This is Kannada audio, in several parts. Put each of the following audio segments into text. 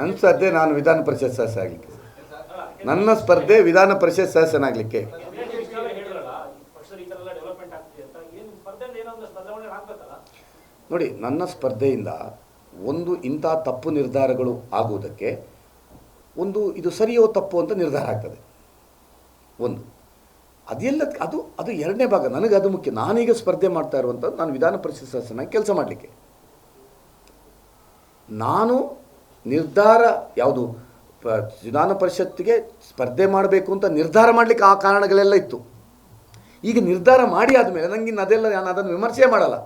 ನನ್ನ ಸ್ಪರ್ಧೆ ನಾನು ವಿಧಾನ ಪರಿಷತ್ ಸದಸ್ಯ ಆಗಲಿಕ್ಕೆ. ನನ್ನ ಸ್ಪರ್ಧೆ ವಿಧಾನ ಪರಿಷತ್ ಸದಸ್ಯನಾಗಲಿಕ್ಕೆ ನೋಡಿ, ನನ್ನ ಸ್ಪರ್ಧೆಯಿಂದ ಒಂದು ಇಂಥ ತಪ್ಪು ನಿರ್ಧಾರಗಳು ಆಗುವುದಕ್ಕೆ ಒಂದು ಇದು ಸರಿಯೋ ತಪ್ಪು ಅಂತ ನಿರ್ಧಾರ ಆಗ್ತದೆ. ಒಂದು. ಅದೆಲ್ಲ, ಅದು ಅದು ಎರಡನೇ ಭಾಗ. ನನಗೆ ಅದು ಮುಖ್ಯ. ನಾನೀಗ ಸ್ಪರ್ಧೆ ಮಾಡ್ತಾ ಇರುವಂಥದ್ದು ನಾನು ವಿಧಾನ ಪರಿಷತ್ ಸದಸ್ಯನಾಗಿ ಕೆಲಸ ಮಾಡಲಿಕ್ಕೆ. ನಾನು ನಿರ್ಧಾರ ಯಾವುದು? ವಿಧಾನ ಪರಿಷತ್ತಿಗೆ ಸ್ಪರ್ಧೆ ಮಾಡಬೇಕು ಅಂತ ನಿರ್ಧಾರ ಮಾಡಲಿಕ್ಕೆ ಆ ಕಾರಣಗಳೆಲ್ಲ ಇತ್ತು. ಈಗ ನಿರ್ಧಾರ ಮಾಡಿ ಆದಮೇಲೆ ನನಗೆ ಅದೆಲ್ಲ ನಾನು ಅದನ್ನು ವಿಮರ್ಶೆ ಮಾಡಲ್ಲ.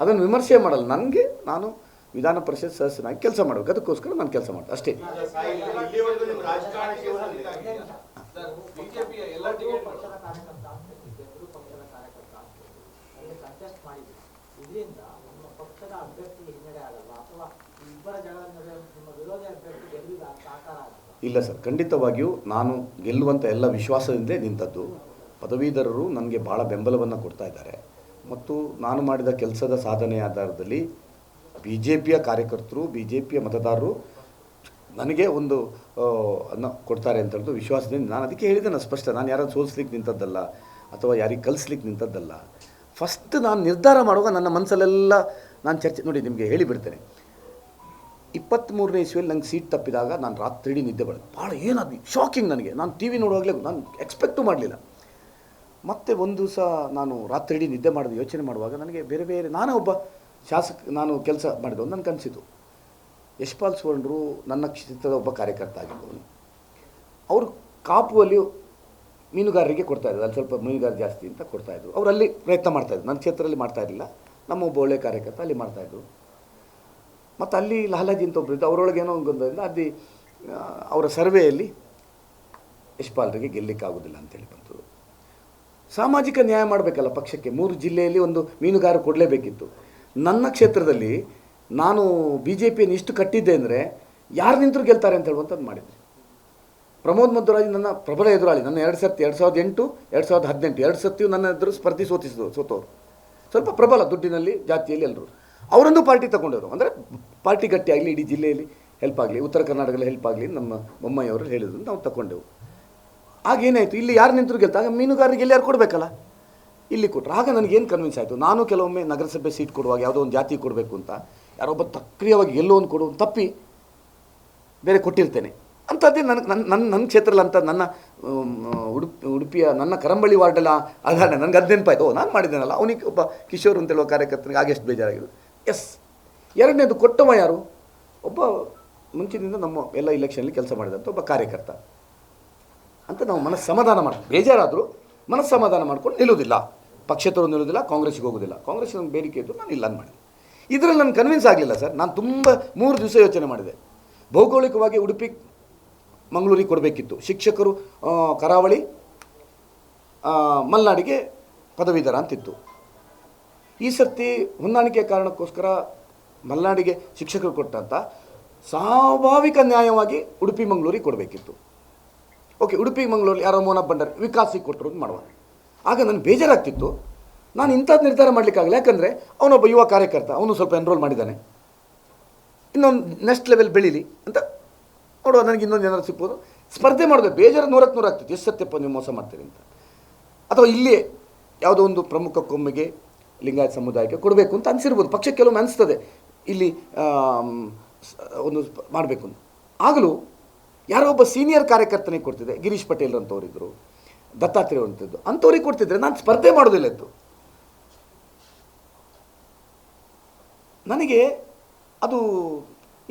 ಅದನ್ನು ವಿಮರ್ಶೆ ಮಾಡಲ್ಲ. ನನಗೆ ನಾನು ವಿಧಾನ ಪರಿಷತ್ ಸದಸ್ಯನಾಗಿ ಕೆಲಸ ಮಾಡಬೇಕು. ಅದಕ್ಕೋಸ್ಕರ ನಾನು ಕೆಲಸ ಮಾಡ್ತೀನಿ. ಅಷ್ಟೇ. ಇಲ್ಲ ಸರ್, ಖಂಡಿತವಾಗಿಯೂ ನಾನು ಗೆಲ್ಲುವಂಥ ಎಲ್ಲ ವಿಶ್ವಾಸದಿಂದಲೇ ನಿಂತದ್ದು. ಪದವೀಧರರು ನನಗೆ ಭಾಳ ಬೆಂಬಲವನ್ನು ಕೊಡ್ತಾ ಇದ್ದಾರೆ. ಮತ್ತು ನಾನು ಮಾಡಿದ ಕೆಲಸದ ಸಾಧನೆ ಆಧಾರದಲ್ಲಿ ಬಿ ಜೆ ಪಿಯ ಕಾರ್ಯಕರ್ತರು ಬಿ ಜೆ ಪಿಯ ಮತದಾರರು ನನಗೆ ಒಂದು ಅನ್ನ ಕೊಡ್ತಾರೆ ಅಂತ ಹೇಳಿದ್ರು ವಿಶ್ವಾಸದಿಂದ ನಾನು ಅದಕ್ಕೆ ಹೇಳಿದ್ದೇನೆ ಸ್ಪಷ್ಟ. ನಾನು ಯಾರನ್ನು ಸೋಲಿಸ್ಲಿಕ್ಕೆ ನಿಂತದ್ದಲ್ಲ ಅಥವಾ ಯಾರಿಗೆ ಕಲಿಸ್ಲಿಕ್ಕೆ ನಿಂತದ್ದಲ್ಲ. ಫಸ್ಟ್ ನಾನು ನಿರ್ಧಾರ ಮಾಡುವಾಗ ನನ್ನ ಮನಸ್ಸಲ್ಲೆಲ್ಲ ನಾನು ಚರ್ಚೆ, ನೋಡಿ ನಿಮಗೆ ಹೇಳಿಬಿಡ್ತೇನೆ. ಇಪ್ಪತ್ತ್ಮೂರನೇ ಇಸ್ವಿಯಲ್ಲಿ ನಂಗೆ ಸೀಟ್ ತಪ್ಪಿದಾಗ ನಾನು ರಾತ್ರಿ ನಿದ್ದೆ ಬರೋದು ಭಾಳ ಏನಾದ್ವಿ ಶಾಕಿಂಗ್ ನನಗೆ. ನಾನು ಟಿ ವಿ ನೋಡುವಾಗಲೇ ನಾನು ಎಕ್ಸ್ಪೆಕ್ಟು ಮಾಡಲಿಲ್ಲ. ಮತ್ತೆ ಒಂದು ದಿವಸ ನಾನು ರಾತ್ರಿ ನಿದ್ದೆ ಮಾಡೋದು, ಯೋಚನೆ ಮಾಡುವಾಗ ನನಗೆ ಬೇರೆ ಬೇರೆ, ನಾನೇ ಒಬ್ಬ ಶಾಸಕ, ನಾನು ಕೆಲಸ ಮಾಡಿದ್ದು ನನಗೆ ಅನಿಸಿತು. ಯಶ್ಪಾಲ್ ಸುವರ್ಣರು ನನ್ನ ಕ್ಷೇತ್ರದ ಒಬ್ಬ ಕಾರ್ಯಕರ್ತ ಆಗಿದ್ದವನು ಅವರು ಕಾಪುವಲ್ಲಿ ಮೀನುಗಾರರಿಗೆ ಇದ್ದರು ಅಲ್ಲಿ ಸ್ವಲ್ಪ ಮೀನುಗಾರ ಜಾಸ್ತಿ ಅಂತ ಕೊಡ್ತಾಯಿದ್ರು ಅವರಲ್ಲಿ ಪ್ರಯತ್ನ ಮಾಡ್ತಾಯಿದ್ರು ನನ್ನ ಕ್ಷೇತ್ರದಲ್ಲಿ ಮಾಡ್ತಾ ಇರಲಿಲ್ಲ. ನಮ್ಮ ಒಬ್ಬ ಒಳ್ಳೆ ಕಾರ್ಯಕರ್ತ ಅಲ್ಲಿ ಮಾಡ್ತಾಯಿದ್ರು ಮತ್ತು ಅಲ್ಲಿ ಲಾಲಾಜಿ ಅಂತ ಒಬ್ಬರು ಇದ್ದು, ಅವರೊಳಗೆ ಏನೋ ಒಂದು ಗೊಂದಲದಿಂದ ಅಲ್ಲಿ ಅವರ ಸರ್ವೆಯಲ್ಲಿ ಯಶ್ಪಾಲ್ರಿಗೆ ಗೆಲ್ಲಕ್ಕಾಗೋದಿಲ್ಲ ಅಂತೇಳಿ ಬಂತು. ಸಾಮಾಜಿಕ ನ್ಯಾಯ ಮಾಡಬೇಕಲ್ಲ ಪಕ್ಷಕ್ಕೆ, ಮೂರು ಜಿಲ್ಲೆಯಲ್ಲಿ ಒಂದು ಮೀನುಗಾರ ಕೊಡಲೇಬೇಕಿತ್ತು. ನನ್ನ ಕ್ಷೇತ್ರದಲ್ಲಿ ನಾನು ಬಿ ಜೆ ಪಿಯನ್ನು ಇಷ್ಟು ಕಟ್ಟಿದ್ದೆ ಅಂದರೆ ಯಾರು ನಿಂತರೂ ಗೆಲ್ತಾರೆ ಅಂತ ಹೇಳುವಂಥದ್ದು ಮಾಡಿದ್ದೆ. ಪ್ರಮೋದ್ ಮಧ್ವರಾಜ್ ನನ್ನ ಪ್ರಬಲ ಎದುರಾಳಿ, ನನ್ನ ಎರಡು ಸರ್ತಿ ಎರಡು ಸಾವಿರದ ಎಂಟು, ಎರಡು ಸಾವಿರದ ಹದಿನೆಂಟು, ಎರಡು ಸರ್ತಿಯು ನನ್ನ ಎದುರು ಸ್ಪರ್ಧಿ ಸೋತಿಸಿದ್ರು ಸೋತೋರು ಸ್ವಲ್ಪ ಪ್ರಬಲ ದುಡ್ಡಿನಲ್ಲಿ ಜಾತಿಯಲ್ಲಿ ಎಲ್ಲರೂ ಅವರೊಂದು ಪಾರ್ಟಿ ತಗೊಂಡವರು, ಅಂದರೆ ಪಾರ್ಟಿ ಗಟ್ಟಿಯಾಗಲಿ ಇಡೀ ಜಿಲ್ಲೆಯಲ್ಲಿ ಹೆಲ್ಪ್ ಆಗಲಿ, ಉತ್ತರ ಕರ್ನಾಟಕದಲ್ಲಿ ಹೆಲ್ಪ್ ಆಗಲಿ ನಮ್ಮ ಬೊಮ್ಮಾಯಿಯವರು ಹೇಳಿದ್ರು ನಾವು ತಗೊಂಡೆವು ಆಗ ಏನಾಯಿತು? ಇಲ್ಲಿ ಯಾರು ನಿಂತರು ಗೆಲ್ತಾಗ ಮೀನುಗಾರರಿಗೆ ಎಲ್ಲಿ ಯಾರು ಕೊಡಬೇಕಲ್ಲ? ಇಲ್ಲಿ ಕೊಟ್ಟರು ಆಗ ನನಗೇನು ಕನ್ವಿನ್ಸ್ ಆಯಿತು? ನಾನು ಕೆಲವೊಮ್ಮೆ ನಗರಸಭೆ ಸೀಟ್ ಕೊಡುವಾಗ ಯಾವುದೋ ಒಂದು ಜಾತಿ ಕೊಡಬೇಕು ಅಂತ ಯಾರೊಬ್ಬ ತಕ್ರಿಯವಾಗಿ ಎಲ್ಲೋ ಒಂದು ಕೊಡು ತಪ್ಪಿ ಬೇರೆ ಕೊಟ್ಟಿರ್ತೇನೆ. ಅಂಥದ್ದೇ ನನಗೆ ನನ್ನ ನನ್ನ ನನ್ನ ಕ್ಷೇತ್ರದಲ್ಲಿ ಅಂತ ನನ್ನ ಉಡುಪಿ, ಉಡುಪಿಯ ನನ್ನ ಕರಂಬಳ್ಳಿ ವಾರ್ಡಲ್ಲ ಅದಾನೆ ನನಗೆ ಅದು ನೆನಪಾಯ್ತು ಓ, ನಾನು ಮಾಡಿದ್ದೇನಲ್ಲ, ಅವನಿಗೆ ಒಬ್ಬ ಕಿಶೋರ್ ಅಂತ ಹೇಳುವ ಕಾರ್ಯಕರ್ತನಿಗೆ ಆಗೆಷ್ಟು ಬೇಜಾರಾಗಿದ್ದು ಬೇಜಾರಾಗಿದೆ. ಎಸ್ ಎರಡನೇದು ಕೊಟ್ಟವ ಯಾರು? ಒಬ್ಬ ಮುಂಚಿನಿಂದ ನಮ್ಮ ಎಲ್ಲ ಇಲೆಕ್ಷನಲ್ಲಿ ಕೆಲಸ ಮಾಡಿದಂಥ ಒಬ್ಬ ಕಾರ್ಯಕರ್ತ. ಅಂತ ನಾವು ಮನಸ್ಸು ಸಮಾಧಾನ ಮಾಡಿ ಬೇಜಾರಾದರೂ ಮನಸ್ಸು ಸಮಾಧಾನ ಮಾಡ್ಕೊಂಡು ನಿಲ್ಲುವುದಿಲ್ಲ. ಪಕ್ಷೇತರು ನಿಲ್ಲುವುದಿಲ್ಲ ಕಾಂಗ್ರೆಸ್ಗೆ ಹೋಗೋದಿಲ್ಲ ಕಾಂಗ್ರೆಸ್ ನಂಗೆ ಬೇಡಿಕೆ ಇದ್ದು ನಾನು ಇಲ್ಲ ಮಾಡಿದೆ. ಇದರಲ್ಲಿ ನಾನು ಕನ್ವಿನ್ಸ್ ಆಗಲಿಲ್ಲ ಸರ್. ನಾನು ತುಂಬ ಮೂರು ದಿವಸ ಯೋಚನೆ ಮಾಡಿದೆ. ಭೌಗೋಳಿಕವಾಗಿ ಉಡುಪಿ, ಮಂಗಳೂರಿಗೆ ಕೊಡಬೇಕಿತ್ತು. ಶಿಕ್ಷಕರು ಕರಾವಳಿ ಮಲೆನಾಡಿಗೆ ಪದವೀಧರ ಅಂತಿತ್ತು. ಈ ಸರ್ತಿ ಹೊಂದಾಣಿಕೆ ಕಾರಣಕ್ಕೋಸ್ಕರ ಮಲೆನಾಡಿಗೆ ಶಿಕ್ಷಕರು ಕೊಟ್ಟಂಥ ಸ್ವಾಭಾವಿಕ ನ್ಯಾಯವಾಗಿ ಉಡುಪಿ, ಮಂಗಳೂರಿಗೆ ಕೊಡಬೇಕಿತ್ತು. ಓಕೆ, ಉಡುಪಿ, ಮಂಗಳೂರಲ್ಲಿ ಯಾರೋ ಮೋನ ಬಂಡರ್ ವಿಕಾಸಿಗೆ ಕೊಟ್ಟರು ಅಂತ ಮಾಡುವ. ಆಗ ನನಗೆ ಬೇಜಾರಾಗ್ತಿತ್ತು. ನಾನು ಇಂಥದ್ದು ನಿರ್ಧಾರ ಮಾಡಲಿಕ್ಕಾಗಲ್ಲ ಯಾಕಂದರೆ ಅವನೊಬ್ಬ ಯುವ ಕಾರ್ಯಕರ್ತ, ಅವನು ಸ್ವಲ್ಪ ಎನ್ರೋಲ್ ಮಾಡಿದ್ದಾನೆ. ಇನ್ನೊಂದು ನೆಕ್ಸ್ಟ್ ಲೆವೆಲ್ ಬೆಳೀಲಿ ಅಂತ ನೋಡುವ. ನನಗೆ ಇನ್ನೊಂದು ಏನಾದ್ರು ಸಿಗ್ಬೋದು? ಸ್ಪರ್ಧೆ ಮಾಡಬೇಕು ಬೇಜಾರು ನೂರಕ್ಕೆ ನೂರು ಆಗ್ತಿತ್ತು. ಎಷ್ಟು ಸತ್ಯಪ್ಪ ನೀವು ಮೋಸ ಮಾಡ್ತೀರಿ ಅಂತ. ಅಥವಾ ಇಲ್ಲಿಯೇ ಯಾವುದೋ ಒಂದು ಪ್ರಮುಖ ಕೊಮ್ಮೆಗೆ ಲಿಂಗಾಯತ ಸಮುದಾಯಕ್ಕೆ ಕೊಡಬೇಕು ಅಂತ ಅನಿಸಿರ್ಬೋದು. ಪಕ್ಷ ಕೆಲವೊಮ್ಮೆ ಅನಿಸ್ತದೆ. ಇಲ್ಲಿ ಒಂದು ಮಾಡಬೇಕು ಆಗಲೂ ಯಾರೋ ಒಬ್ಬ ಸೀನಿಯರ್ ಕಾರ್ಯಕರ್ತನಿಗೆ ಕೊಡ್ತಿದ್ದೆ, ಗಿರೀಶ್ ಪಟೇಲ್ ಅಂತವರಿದ್ದರು ದತ್ತಾತ್ರೇಯ ಅಂಥದ್ದು ಅಂಥವ್ರಿಗೆ ಕೊಡ್ತಿದ್ರೆ ನಾನು ಸ್ಪರ್ಧೆ ಮಾಡೋದಿಲ್ಲ ಇತ್ತು. ನನಗೆ ಅದು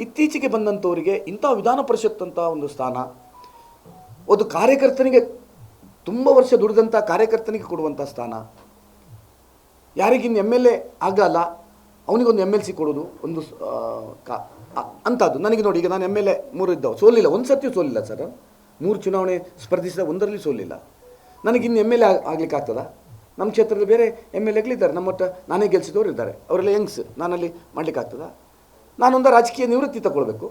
ಇತ್ತೀಚೆಗೆ ಬಂದಂಥವರಿಗೆ ಇಂಥ ವಿಧಾನ ಪರಿಷತ್ ಅಂತ ಒಂದು ಸ್ಥಾನ, ಒಂದು ಕಾರ್ಯಕರ್ತನಿಗೆ ತುಂಬ ವರ್ಷ ದುಡಿದಂಥ ಕಾರ್ಯಕರ್ತನಿಗೆ ಕೊಡುವಂಥ ಸ್ಥಾನ, ಯಾರಿಗಿನ್ನು ಎಂ ಎಲ್ ಎ ಆಗಲ್ಲ ಅವನಿಗೊಂದು ಎಂ ಎಲ್ ಸಿ ಕೊಡೋದು ಒಂದು ಅಂಥದ್ದು. ನನಗೆ ನೋಡಿ, ಈಗ ನಾನು ಎಂ ಎಲ್ ಎ ಮೂರು ಇದ್ದವು. ಸೋಲಿಲ್ಲ. ಒಂದು ಸರ್ತಿ ಸೋಲಿಲ್ಲ ಸರ್ ಮೂರು ಚುನಾವಣೆ ಸ್ಪರ್ಧಿಸಿದ ಒಂದರಲ್ಲಿ ಸೋಲಿಲ್ಲ. ನನಗಿನ್ನು ಎಂ ಎಲ್ ಎ ಆಗ್ಲಿಕ್ಕೆ ಆಗ್ತದಾ? ನಮ್ಮ ಕ್ಷೇತ್ರದಲ್ಲಿ ಬೇರೆ ಎಂ ಎಲ್ ಎಗಳಿದ್ದಾರೆ ನಮ್ಮ ಒಟ್ಟು ನಾನೇ ಗೆಲ್ಸಿದವರು ಇದ್ದಾರೆ. ಅವರೆಲ್ಲ ಯಂಗ್ಸ್. ನಾನಲ್ಲಿ ಮಾಡ್ಲಿಕ್ಕೆ ಆಗ್ತದಾ? ನಾನೊಂದು ರಾಜಕೀಯ ನಿವೃತ್ತಿ ತಗೊಳ್ಬೇಕು.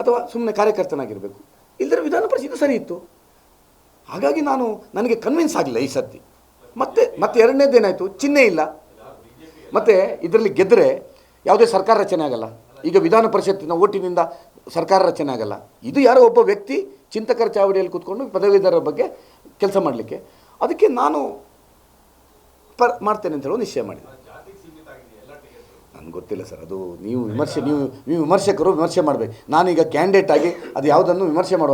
ಅಥವಾ ಸುಮ್ಮನೆ ಕಾರ್ಯಕರ್ತನಾಗಿರಬೇಕು. ಇಲ್ಲದ್ರೆ ವಿಧಾನ ಪರಿಷತ್ ಸರಿ ಇತ್ತು. ಹಾಗಾಗಿ ನಾನು, ನನಗೆ ಕನ್ವಿನ್ಸ್ ಆಗಲಿಲ್ಲ ಈ ಸರ್ತಿ. ಮತ್ತೆ ಮತ್ತೆ ಎರಡನೇದೇನಾಯಿತು? ಚಿಹ್ನೆ ಇಲ್ಲ. ಮತ್ತು ಇದರಲ್ಲಿ ಗೆದ್ದರೆ ಯಾವುದೇ ಸರ್ಕಾರ ರಚನೆ ಆಗಲ್ಲ. ಈಗ ವಿಧಾನ ಪರಿಷತ್ತಿನ ಓಟಿನಿಂದ ಸರ್ಕಾರ ರಚನೆ ಆಗಲ್ಲ. ಇದು ಯಾರೋ ಒಬ್ಬ ವ್ಯಕ್ತಿ ಚಿಂತಕರ ಚಾವಡಿಯಲ್ಲಿ ಕೂತ್ಕೊಂಡು ಪದವೀಧರರ ಬಗ್ಗೆ ಕೆಲಸ ಮಾಡಲಿಕ್ಕೆ. ಅದಕ್ಕೆ ನಾನು ಪರ್ ಮಾಡ್ತೇನೆ ಅಂತ ಹೇಳೋ ನಿಶ್ಚಯ ಮಾಡಿದೆ. ನನಗೆ ಗೊತ್ತಿಲ್ಲ ಸರ್, ಅದು ನೀವು ವಿಮರ್ಶೆ, ನೀವು ನೀವು ವಿಮರ್ಶಕರು ವಿಮರ್ಶೆ ಮಾಡಬೇಕು. ನಾನೀಗ ಕ್ಯಾಂಡಿಡೇಟ್ ಆಗಿ ಅದು ಯಾವುದನ್ನು ವಿಮರ್ಶೆ ಮಾಡುವ